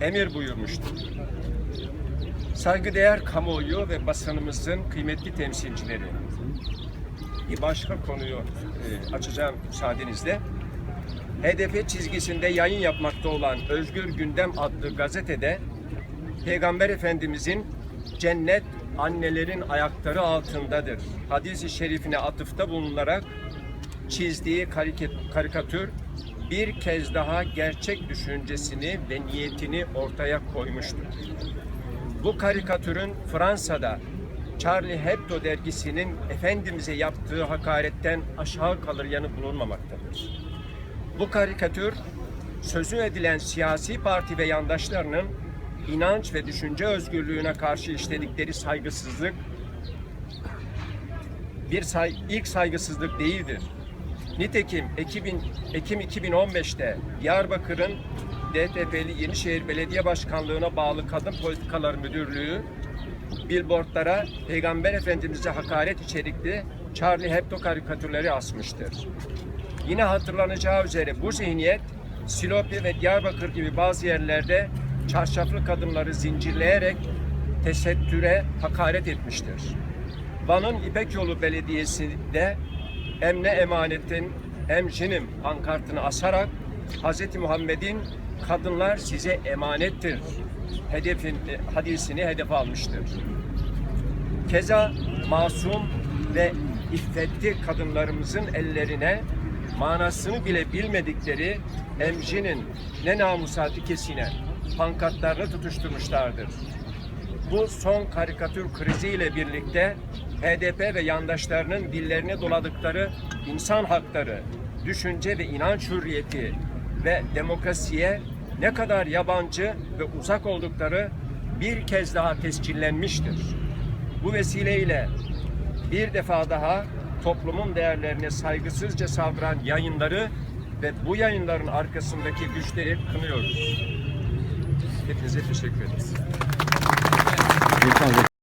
emir buyurmuştur. Saygıdeğer kamuoyu ve basınımızın kıymetli temsilcileri. Bir başka konuyu e, açacağım müsaadenizle. HDP çizgisinde yayın yapmakta olan Özgür Gündem adlı gazetede Peygamber Efendimizin cennet annelerin ayakları altındadır. Hadis-i şerifine atıfta bulunarak çizdiği karikatür bir kez daha gerçek düşüncesini ve niyetini ortaya koymuştur. Bu karikatürün Fransa'da Charlie Hebdo dergisinin Efendimiz'e yaptığı hakaretten aşağı kalır yanı bulunmamaktadır. Bu karikatür sözü edilen siyasi parti ve yandaşlarının inanç ve düşünce özgürlüğüne karşı işledikleri saygısızlık bir say ilk saygısızlık değildir. Nitekim Ekim, Ekim 2015'te Diyarbakır'ın DTP'li Yenişehir Belediye Başkanlığı'na bağlı Kadın Politikaları Müdürlüğü billboardlara Peygamber Efendimiz'e hakaret içerikli Charlie Hebdo karikatürleri asmıştır. Yine hatırlanacağı üzere bu zihniyet Silopi ve Diyarbakır gibi bazı yerlerde çarşaflı kadınları zincirleyerek tesettüre hakaret etmiştir. Van'ın İpek Yolu Belediyesi de emne emanetin emcinim pankartını asarak Hz. Muhammed'in kadınlar size emanettir hedefin, e, hadisini hedef almıştır. Keza masum ve iffetli kadınlarımızın ellerine manasını bile bilmedikleri emcinin ne namusa dikesine pankartlarını tutuşturmuşlardır. Bu son karikatür kriziyle birlikte HDP ve yandaşlarının dillerine doladıkları insan hakları, düşünce ve inanç hürriyeti ve demokrasiye ne kadar yabancı ve uzak oldukları bir kez daha tescillenmiştir. Bu vesileyle bir defa daha toplumun değerlerine saygısızca saldıran yayınları ve bu yayınların arkasındaki güçleri kınıyoruz. Hepinize teşekkür ederiz.